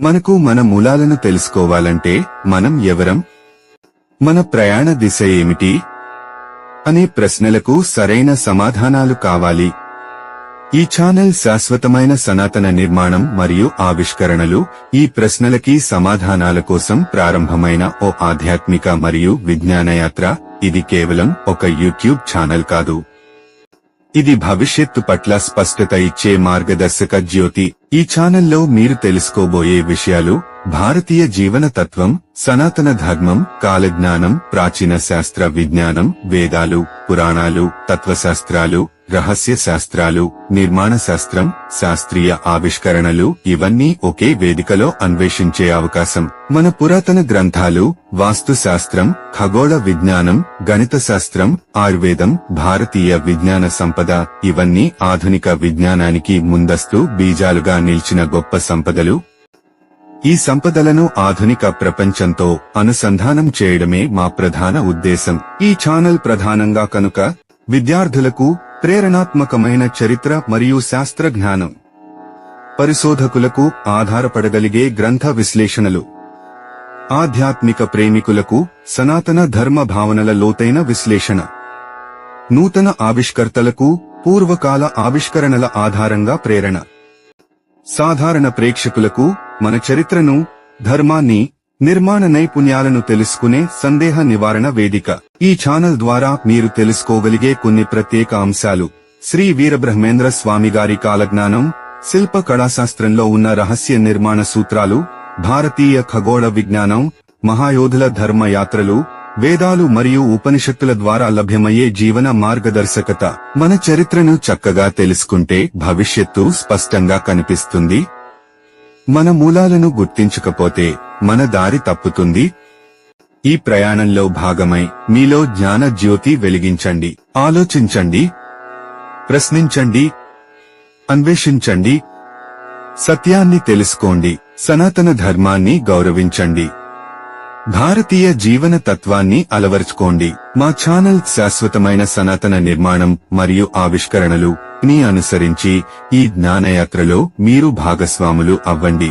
మనకు మన మూలాలను తెలుసుకోవాలంటే మనం ఎవరం? మన ప్రయాణ దిశ ఏమిటి? అనే ప్రశ్నలకు సరైన సమాధానాలు కావాలి. ఈ ఛానల్ శాశ్వతమైన సనాతన నిర్మాణం మరియు ఆవిష్కరణలు ఈ ప్రశ్నలకి సమాధానాల కోసం ప్రారంభమైన ఓ ఆధ్యాత్మిక మరియు విజ్ఞానయాత్ర. ఇది కేవలం ఒక యూట్యూబ్ ఛానల్ కాదు. ఇది భవిష్యత్తు పట్ల స్పష్టత ఇచ్చే మార్గదర్శక జ్యోతి. ఈ ఛానల్లో మీరు తెలుసుకోబోయే విషయాలు భారతీయ జీవన తత్వం సనాతన ధర్మం కాలజ్ఞానం ప్రాచీన శాస్త్ర విజ్ఞానం వేదాలు పురాణాలు తత్వశాస్త్రాలు రహస్య శాస్త్రాలు నిర్మాణ శాస్త్రం శాస్త్రీయ ఆవిష్కరణలు ఇవన్నీ ఒకే వేదికలో అన్వేషించే అవకాశం. మన పురాతన గ్రంథాలు వాస్తు శాస్త్రం ఖగోళ విజ్ఞానం గణిత శాస్త్రం ఆయుర్వేదం భారతీయ విజ్ఞాన సంపద ఇవన్నీ ఆధునిక విజ్ఞానానికి ముందస్తు బీజాలుగా నిలిచిన గొప్ప సంపదలు. ఈ సంపదలను ఆధునిక ప్రపంచంతో అనుసంధానం చేయడమే మా ప్రధాన ఉద్దేశం. ఈ ఛానల్ ప్రధానంగా కనుక విద్యార్థులకు ప్రేరణాత్మకమైన చరిత్ర మరియు శాస్త్ర జ్ఞానం. పరిశోధకులకు ఆధారపడగలిగే గ్రంథ విశ్లేషణలు. ఆధ్యాత్మిక ప్రేమికులకు సనాతన ధర్మ భావనల లోతైన విశ్లేషణ. నూతన ఆవిష్కర్తలకు పూర్వకాల ఆవిష్కరణల ఆధారంగా ప్రేరణ. సాధారణ ప్రేక్షకులకు మన చరిత్రను ధర్మాన్ని నిర్మాణ నైపుణ్యాలను తెలుసుకునే సందేహ నివారణ వేదిక. ఈ ఛానల్ ద్వారా మీరు తెలుసుకోగలిగే కొన్ని ప్రత్యేక అంశాలు. శ్రీ వీరబ్రహ్మేంద్ర స్వామి గారి కాలజ్ఞానం శిల్ప కళాశాస్త్రంలో ఉన్న రహస్య నిర్మాణ సూత్రాలు భారతీయ ఖగోళ విజ్ఞానం మహాయోధుల ధర్మ యాత్రలు వేదాలు మరియు ఉపనిషత్తుల ద్వారా లభ్యమయ్యే జీవన మార్గదర్శకత. మన చరిత్రను చక్కగా తెలుసుకుంటే భవిష్యత్తు స్పష్టంగా కనిపిస్తుంది. మన మూలాలను గుర్తించకపోతే మన దారి తప్పుతుంది. ఈ ప్రయాణంలో భాగమై మీలో జ్ఞాన జ్యోతి వెలిగించండి. ఆలోచించండి. ప్రశ్నించండి. అన్వేషించండి. సత్యాన్ని తెలుసుకోండి. సనాతన ధర్మాన్ని గౌరవించండి. భారతీయ జీవన తత్వాన్ని అలవరుచుకోండి. మా ఛానల్ శాశ్వతమైన సనాతన నిర్మాణం మరియు ఆవిష్కరణలు ని అనుసరించి ఈ జ్ఞానయాత్రలో మీరు భాగస్వాములు అవ్వండి.